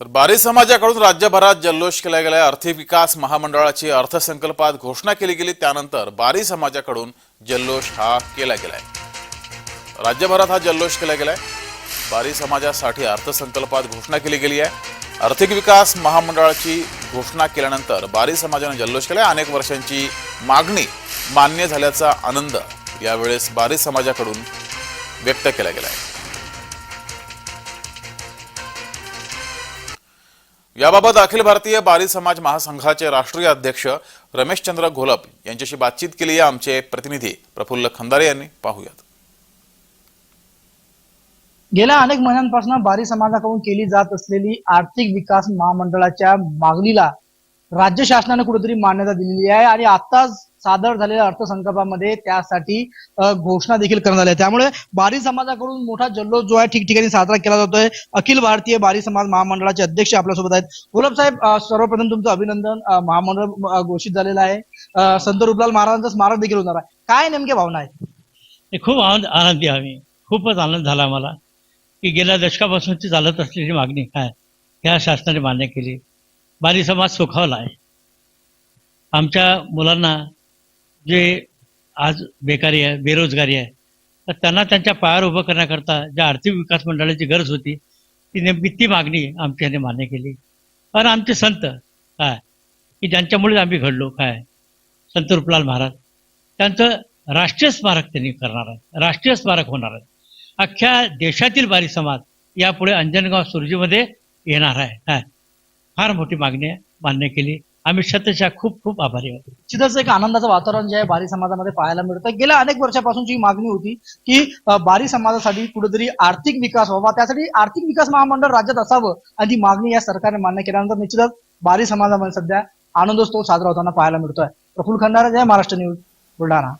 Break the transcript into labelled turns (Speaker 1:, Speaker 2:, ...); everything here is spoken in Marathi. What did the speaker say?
Speaker 1: तर बारे समाजाकडून राज्यभरात जल्लोष केला गेलाय. आर्थिक विकास महामंडळाची अर्थसंकल्पात घोषणा केली गेली. त्यानंतर बारी समाजाकडून जल्लोष हा केला गेलाय. राज्यभरात हा जल्लोष केला गेलाय. बारी समाजासाठी अर्थसंकल्पात घोषणा केली गेली आहे. आर्थिक विकास महामंडळाची घोषणा केल्यानंतर बारी समाजाने जल्लोष केलाय. अनेक वर्षांची मागणी मान्य झाल्याचा आनंद यावेळेस बारी समाजाकडून व्यक्त केला गेला आहे याबाबत अखिल भारतीय बारी समाज महासंघाचे राष्ट्रीय अध्यक्ष रमेशचंद्र घोलप यांच्याशी बातचीत केली. आमचे प्रतिनिधी प्रफुल्ल खंदारे यांनी पाहूयात.
Speaker 2: गेल्या अनेक महिन्यांपासून बारी समाजाकडून केली जात असलेली आर्थिक विकास महामंडळाच्या मागणीला राज्य शासनाने कुठेतरी मान्यता दिलेली आहे आणि आताच सादर झालेल्या अर्थसंकल्पामध्ये त्यासाठी घोषणा देखील करण्यात आली आहे त्यामुळे बारी समाजाकडून मोठा जल्लोष जो आहे ठिकठिकाणी साजरा केला जातोय. अखिल भारतीय बारी समाज महामंडळाचे अध्यक्ष आपल्यासोबत आहेत. गुलाब साहेब सर्वप्रथम तुमचं अभिनंदन. महामंडळ घोषित झालेलं आहे. संत रुपलाल महाराजांचं स्मारक देखील होणार आहे. काय नेमके भावना आहेत?
Speaker 3: खूप आनंद आनंदी आम्ही. खूपच आनंद झाला आम्हाला. की गेल्या दशकापासूनची चालत असलेली मागणी काय? ह्या शासनाने मान्य केली. बारी समाज सुखावला आहे आमच्या मुलांना जे आज बेकारी आहे बेरोजगारी आहे तर त्यांना त्यांच्या पायावर उभं करण्याकरता ज्या आर्थिक विकास मंडळाची गरज होती ती नेमकी ती मागणी आमच्याने मान्य केली. आणि आमचे संत काय? की ज्यांच्यामुळेच आम्ही घडलो काय? संत रुपलाल महाराज. त्यांचं राष्ट्रीय स्मारक त्यांनी करणार आहे राष्ट्रीय स्मारक होणार आहे. अख्ख्या देशातील बारी समाज यापुढे अंजनगाव सुरजीमध्ये येणार आहे काय? फार मोठी मागणी आहे मान्य केली. आम्ही शतशः खूप खूप आभारी आहोत.
Speaker 2: तिथंच एक आनंदाचं वातावरण जे आहे बारी समाजामध्ये पाहायला मिळतं. गेल्या अनेक वर्षापासूनची मागणी होती की बारी समाजासाठी कुठेतरी आर्थिक विकास व्हावा. त्यासाठी आर्थिक विकास महामंडळ राज्यात असावं आणि ती मागणी या सरकारने मान्य केल्यानंतर निश्चितच बारी समाजामध्ये सध्या आनंदोत्सव साजरा होताना पाहायला मिळतोय. प्रफुल्ल खंडारा जय महाराष्ट्र न्यूज बुलढाणा.